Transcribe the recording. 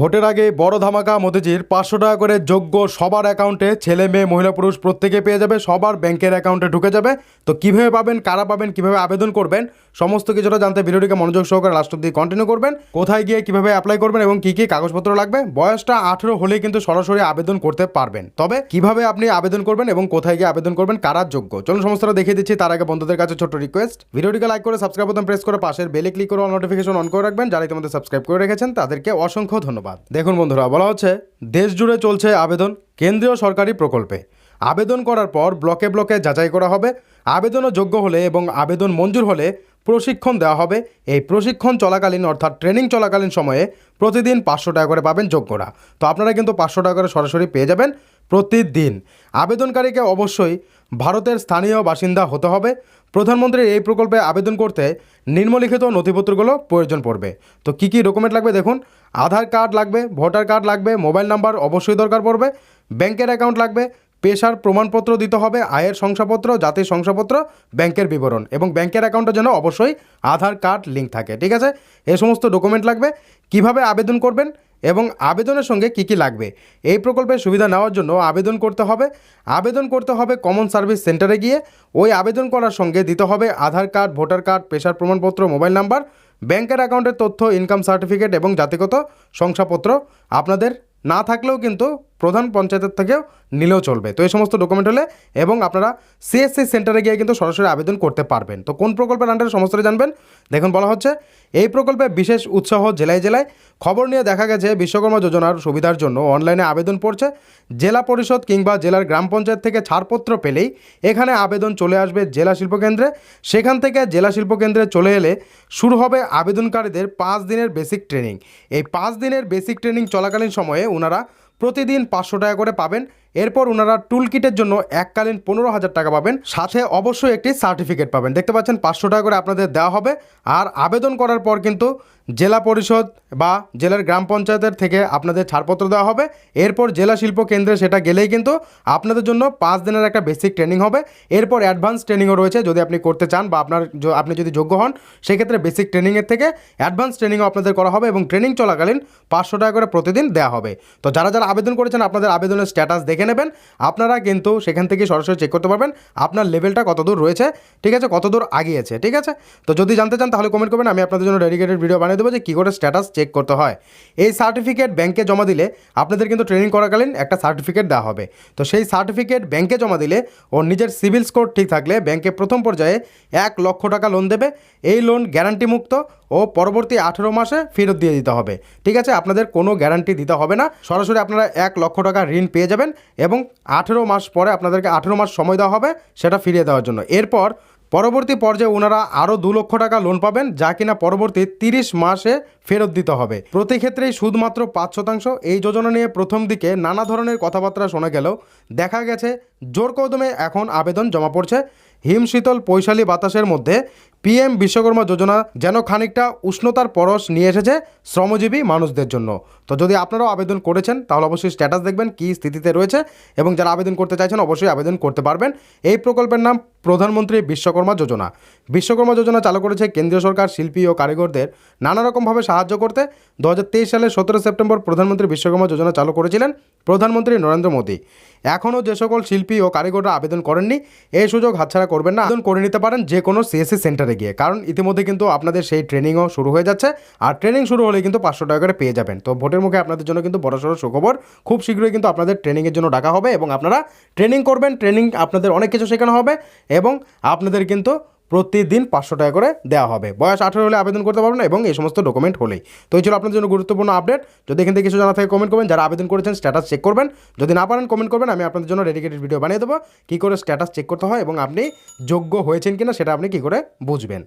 ভোটের আগে বড় ধামাকা মোদিজির পাঁচশো টাকা করে যোগ্য সবার অ্যাকাউন্টে ছেলে, মেয়ে, মহিলা, পুরুষ প্রত্যেকে পেয়ে যাবে, সবার ব্যাংকের অ্যাকাউন্টে ঢুকে যাবে। তো কীভাবে পাবেন, কারা পাবেন, কীভাবে আবেদন করবেন, সমস্ত কিছুটা জানতে ভিডিওটিকে মনোযোগ সহকারে লাস্ট অব্দি কন্টিনিউ করবেন। কোথায় গিয়ে কীভাবে অ্যাপ্লাই করবেন এবং কি কি কাগজপত্র লাগবে, বয়সটা আঠেরো হলেই কিন্তু সরাসরি আবেদন করতে পারবেন। তবে কীভাবে আপনি আবেদন করবেন এবং কোথায় গিয়ে আবেদন করবেন, কারা যোগ্য? চলুন সমস্তটা দেখিয়ে দিচ্ছি, তার আগে বন্ধুদের কাছে ছোট্ট রিকোয়েস্ট ভিডিওটিকে লাইক করে সাবস্ক্রাইব বোতাম প্রেস করে পাশের বেলে ক্লিক করে নোটিফিকেশন অন করে রাখবেন। যারা ইতিমধ্যে সাবস্ক্রাইব করে রেখেছেন, তাদেরকে অসংখ্য ধন্যবাদ। দেখুন বন্ধুরা, বলা হচ্ছে দেশ জুড়ে চলছে আবেদন, কেন্দ্রীয় সরকারি প্রকল্পে। আবেদন করার পর ব্লকে ব্লকে যাচাই করা হবে, আবেদনও যোগ্য হলে এবং আবেদন মঞ্জুর হলে প্রশিক্ষণ দেওয়া হবে। এই প্রশিক্ষণ চলাকালীন অর্থাৎ ট্রেনিং চলাকালীন সময়ে প্রতিদিন পাঁচশো টাকা করে পাবেন যোগ্যরা। তো আপনারা কিন্তু পাঁচশো টাকা করে সরাসরি পেয়ে যাবেন প্রতিদিন। আবেদনকারীকে অবশ্যই ভারতের স্থানীয় বাসিন্দা হতে হবে। প্রধানমন্ত্রীর এই প্রকল্পে আবেদন করতে নিম্নলিখিত নথিপত্রগুলো প্রয়োজন পড়বে। তো কী কী ডকুমেন্ট লাগবে দেখুন। আধার কার্ড লাগবে, ভোটার কার্ড লাগবে, মোবাইল নাম্বার অবশ্যই দরকার পড়বে, ব্যাংকের অ্যাকাউন্ট লাগবে, পেশার প্রমাণপত্র দিতে হবে, আয়ের শংসাপত্র, জাতির শংসাপত্র, ব্যাংকের বিবরণ এবং ব্যাংকের অ্যাকাউন্টে যেন অবশ্যই আধার কার্ড লিঙ্ক থাকে, ঠিক আছে? এ সমস্ত ডকুমেন্ট লাগবে। কীভাবে আবেদন করবেন? এবং আবেদনের সঙ্গে কি কি লাগবে? এই প্রকল্পের সুবিধা নেওয়ার জন্য আবেদন করতে হবে। আবেদন করতে হবে কমন সার্ভিস সেন্টারে গিয়ে। ওই আবেদন করার সঙ্গে দিতে হবে আধার কার্ড, ভোটার কার্ড, পেশার প্রমাণপত্র, মোবাইল নাম্বার, ব্যাংকের অ্যাকাউন্টের তথ্য ইনকাম সার্টিফিকেট এবং জাতিগত শংসাপত্র। আপনাদের না থাকলেও কিন্তু প্রধান পঞ্চায়েতের থেকেও নিলেও চলবে। তো এই সমস্ত ডকুমেন্ট হলে এবং আপনারা সিএসসি সেন্টারে গিয়ে কিন্তু সরাসরি আবেদন করতে পারবেন। তো কোন প্রকল্পের আন্ডারে সমস্তটা জানবেন? দেখুন, বলা হচ্ছে এই প্রকল্পে বিশেষ উৎসাহ জেলায় জেলায় খবর নিয়ে দেখা গেছে বিশ্বকর্মা যোজনার সুবিধার জন্য। অনলাইনে আবেদন পড়ছে। জেলা পরিষদ কিংবা জেলার গ্রাম পঞ্চায়েত থেকে ছাড়পত্র পেলেই এখানে আবেদন চলে আসবে জেলা শিল্পকেন্দ্রে সেখান থেকে জেলা শিল্পকেন্দ্রে চলে এলে শুরু হবে আবেদনকারীদের পাঁচ দিনের বেসিক ট্রেনিং এই পাঁচ দিনের বেসিক ট্রেনিং চলাকালীন সময়ে ওনারা প্রতিদিন পাঁচশো টাকা করে পাবেন। এরপর ওনারা টুল কিটের জন্য এককালীন পনেরো হাজার টাকা পাবেন। সাথে অবশ্যই একটি সার্টিফিকেট পাবেন। দেখতে পাচ্ছেন, পাঁচশো টাকা করে আপনাদের দেওয়া হবে। আর আবেদন করার পর কিন্তু জেলা পরিষদ বা জেলার গ্রাম পঞ্চায়েতের থেকে আপনাদের ছাড়পত্র দেওয়া হবে। এরপর জেলা শিল্প কেন্দ্রে সেটা গেলেই কিন্তু আপনাদের জন্য পাঁচ দিনের একটা বেসিক ট্রেনিং হবে। এরপর অ্যাডভান্স ট্রেনিংও রয়েছে, যদি আপনি করতে চান বা আপনার আপনি যদি যোগ্য হন, সেক্ষেত্রে বেসিক ট্রেনিংয়ের থেকে অ্যাডভান্স ট্রেনিংও আপনাদের করা হবে এবং ট্রেনিং চলাকালীন পাঁচশো টাকা করে প্রতিদিন দেওয়া হবে। তো যারা যারা আবেদন করেছেন, আপনাদের আবেদনের স্ট্যাটাস দেখে নেবেন। আপনারা কিন্তু সেখান থেকে সরাসরি চেক করতে পারবেন আপনার লেভেলটা কতদূর রয়েছে। ঠিক আছে, কতদূর আগিয়েছে। ঠিক আছে? তো যদি জানতে চান, তাহলে কমেন্ট করবেন। আমি আপনাদের জন্য ডেডিকেটেড ভিডিও বানিয়ে দেবো যে কী করে স্ট্যাটাস চেক করতে হয়। এই সার্টিফিকেট ব্যাংকে জমা দিলে আপনাদের কিন্তু ট্রেনিং করাকালীন একটা সার্টিফিকেট দেওয়া হবে। তো সেই সার্টিফিকেট ব্যাংকে জমা দিলে ওর নিজের সিভিল স্কোর ঠিক থাকলে ব্যাংকে প্রথম পর্যায়ে এক লক্ষ টাকা লোন দেবে। এই লোন গ্যারান্টি মুক্ত ও পরবর্তী আঠেরো মাসে ফেরত দিয়ে দিতে হবে। ঠিক আছে, আপনাদের কোনো গ্যারান্টি দিতে হবে না। সরাসরি আপনারা এক লক্ষ টাকা ঋণ পেয়ে যাবেন এবং আঠেরো মাস পরে আপনাদেরকে আঠেরো মাস সময় দেওয়া হবে সেটা ফিরিয়ে দেওয়ার জন্য। এরপর পরবর্তী পর্যায়ে ওনারা আরও দু লক্ষ টাকা লোন পাবেন, যা কিনা পরবর্তী তিরিশ মাসে ফেরত দিতে হবে। প্রতি ক্ষেত্রেই শুধুমাত্র পাঁচ শতাংশ। এই যোজনা নিয়ে প্রথম দিকে নানা ধরনের কথাবার্তা শোনা গেলেও দেখা গেছে, জোর কদমে এখন আবেদন জমা পড়ছে। হিমশীতল পৈশালী বাতাসের মধ্যে পিএম বিশ্বকর্মা যোজনা যেন খানিকটা উষ্ণতার পরশ নিয়ে এসেছে শ্রমজীবী মানুষদের জন্য। তো যদি আপনারাও আবেদন করেছেন, তাহলে অবশ্যই স্ট্যাটাস দেখবেন, কী স্থিতিতে রয়েছে এবং যারা আবেদন করতে চাইছেন অবশ্যই আবেদন করতে পারবেন। এই প্রকল্পের নাম প্রধানমন্ত্রী বিশ্বকর্মা যোজনা। বিশ্বকর্মা যোজনা চালু করেছে কেন্দ্রীয় সরকার, শিল্পী ও কারিগরদের নানা রকমভাবে সাহায্য করতে। দু হাজার তেইশ সালের সতেরো সেপ্টেম্বর প্রধানমন্ত্রী বিশ্বকর্মা যোজনা চালু করেছিলেন প্রধানমন্ত্রী নরেন্দ্র মোদী। এখনও যে সকল শিল্পী ও কারিগররা আবেদন করেননি এই সুযোগ হাতছাড়া করবেন না, আবেদন করে নিতে পারেন যে কোনো সিএসসি সেন্টারে গিয়ে। কারণ ইতিমধ্যে কিন্তু আপনাদের সেই ট্রেনিংও শুরু হয়ে যাচ্ছে আর ট্রেনিং শুরু হলে কিন্তু পাঁচশো টাকা করে পেয়ে যাবেন। তো ভোটের মুখে আপনাদের জন্য কিন্তু বড়সড় সুখবর, খুব শীঘ্রই কিন্তু আপনাদের ট্রেনিংয়ের জন্য ডাকা হবে এবং আপনারা ট্রেনিং করবেন, ট্রেনিং আপনাদের অনেক কিছু শেখানো হবে এবং আপনাদের কিন্তু প্রতিদিন পাঁচশো টাকা করে দেওয়া হবে। বয়স আঠেরো হলে আবেদন করতে পারবেন এবং এই সমস্ত ডকুমেন্ট হলেই। তো এই ছিল আপনার জন্য গুরুত্বপূর্ণ আপডেট যদি এখান থেকে কিছু জানা থাকে কমেন্ট করবেন। যারা আবেদন করেছেন স্ট্যাটাস চেক করবেন। যদি না পারেন কমেন্ট করবেন। আমি আপনাদের জন্য ডেডিকেটেড ভিডিও বানিয়ে দেবো। কী করে স্ট্যাটাস চেক করতে হয় এবং আপনি যোগ্য হয়েছেন কিনা, সেটা আপনি কী করে বুঝবেন।